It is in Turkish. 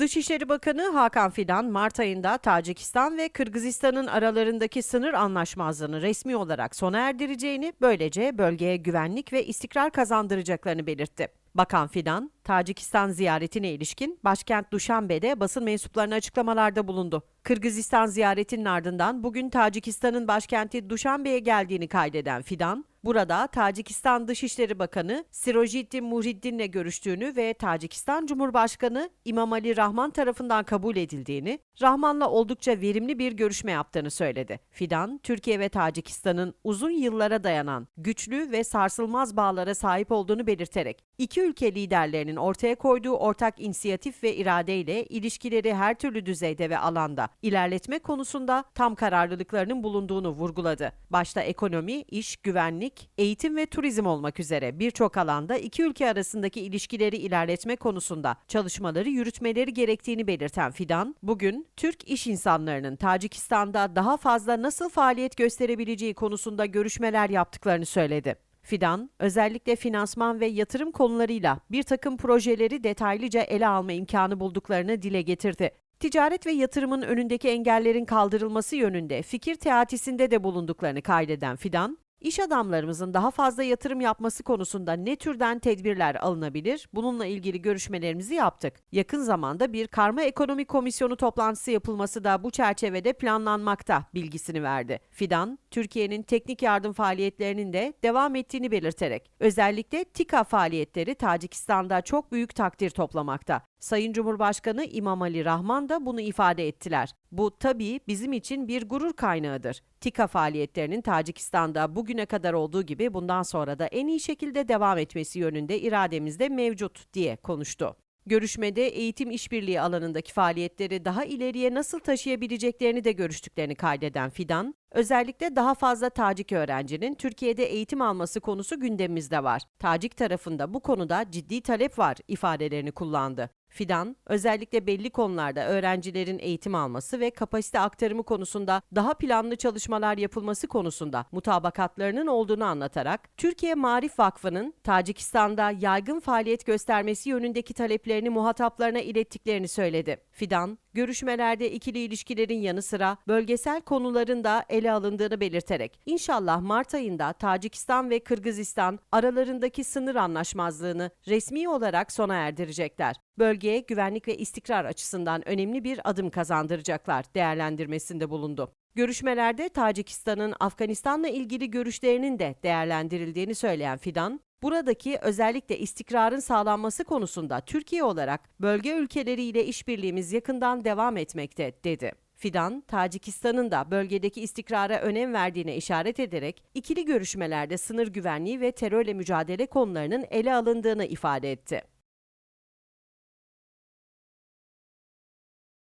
Dışişleri Bakanı Hakan Fidan, Mart ayında Tacikistan ve Kırgızistan'ın aralarındaki sınır anlaşmazlığını resmi olarak sona erdireceğini, böylece bölgeye güvenlik ve istikrar kazandıracaklarını belirtti. Bakan Fidan, Tacikistan ziyaretine ilişkin başkent Duşanbe'de basın mensuplarına açıklamalarda bulundu. Kırgızistan ziyaretinin ardından bugün Tacikistan'ın başkenti Duşanbe'ye geldiğini kaydeden Fidan, burada Tacikistan Dışişleri Bakanı Sirojiddin Muhriddin'le görüştüğünü ve Tacikistan Cumhurbaşkanı İmamali Rahman tarafından kabul edildiğini, Rahman'la oldukça verimli bir görüşme yaptığını söyledi. Fidan, Türkiye ve Tacikistan'ın uzun yıllara dayanan güçlü ve sarsılmaz bağlara sahip olduğunu belirterek, iki ülke liderlerinin ortaya koyduğu ortak inisiyatif ve iradeyle ilişkileri her türlü düzeyde ve alanda ilerletme konusunda tam kararlılıklarının bulunduğunu vurguladı. Başta ekonomi, iş, güvenlik, eğitim ve turizm olmak üzere birçok alanda iki ülke arasındaki ilişkileri ilerletme konusunda çalışmaları yürütmeleri gerektiğini belirten Fidan, bugün Türk iş insanlarının Tacikistan'da daha fazla nasıl faaliyet gösterebileceği konusunda görüşmeler yaptıklarını söyledi. Fidan, özellikle finansman ve yatırım konularıyla bir takım projeleri detaylıca ele alma imkanı bulduklarını dile getirdi. Ticaret ve yatırımın önündeki engellerin kaldırılması yönünde fikir teatisinde de bulunduklarını kaydeden Fidan, İş adamlarımızın daha fazla yatırım yapması konusunda ne türden tedbirler alınabilir? Bununla ilgili görüşmelerimizi yaptık. Yakın zamanda bir karma ekonomi komisyonu toplantısı yapılması da bu çerçevede planlanmakta bilgisini verdi. Fidan, Türkiye'nin teknik yardım faaliyetlerinin de devam ettiğini belirterek, özellikle TİKA faaliyetleri Tacikistan'da çok büyük takdir toplamakta. Sayın Cumhurbaşkanı İmamali Rahman da bunu ifade ettiler. Bu tabii bizim için bir gurur kaynağıdır. TİKA faaliyetlerinin Tacikistan'da bugüne kadar olduğu gibi bundan sonra da en iyi şekilde devam etmesi yönünde irademizde mevcut diye konuştu. Görüşmede eğitim işbirliği alanındaki faaliyetleri daha ileriye nasıl taşıyabileceklerini de görüştüklerini kaydeden Fidan, özellikle daha fazla Tacik öğrencinin Türkiye'de eğitim alması konusu gündemimizde var. Tacik tarafında bu konuda ciddi talep var ifadelerini kullandı. Fidan, özellikle belli konularda öğrencilerin eğitim alması ve kapasite aktarımı konusunda daha planlı çalışmalar yapılması konusunda mutabakatlarının olduğunu anlatarak, Türkiye Marif Vakfı'nın Tacikistan'da yaygın faaliyet göstermesi yönündeki taleplerini muhataplarına ilettiklerini söyledi. Fidan, görüşmelerde ikili ilişkilerin yanı sıra bölgesel konuların da ele alındığını belirterek, inşallah Mart ayında Tacikistan ve Kırgızistan aralarındaki sınır anlaşmazlığını resmi olarak sona erdirecekler bölgeye güvenlik ve istikrar açısından önemli bir adım kazandıracaklar değerlendirmesinde bulundu. Görüşmelerde Tacikistan'ın Afganistan'la ilgili görüşlerinin de değerlendirildiğini söyleyen Fidan, buradaki özellikle istikrarın sağlanması konusunda Türkiye olarak bölge ülkeleriyle işbirliğimiz yakından devam etmekte dedi. Fidan, Tacikistan'ın da bölgedeki istikrara önem verdiğine işaret ederek ikili görüşmelerde sınır güvenliği ve terörle mücadele konularının ele alındığını ifade etti.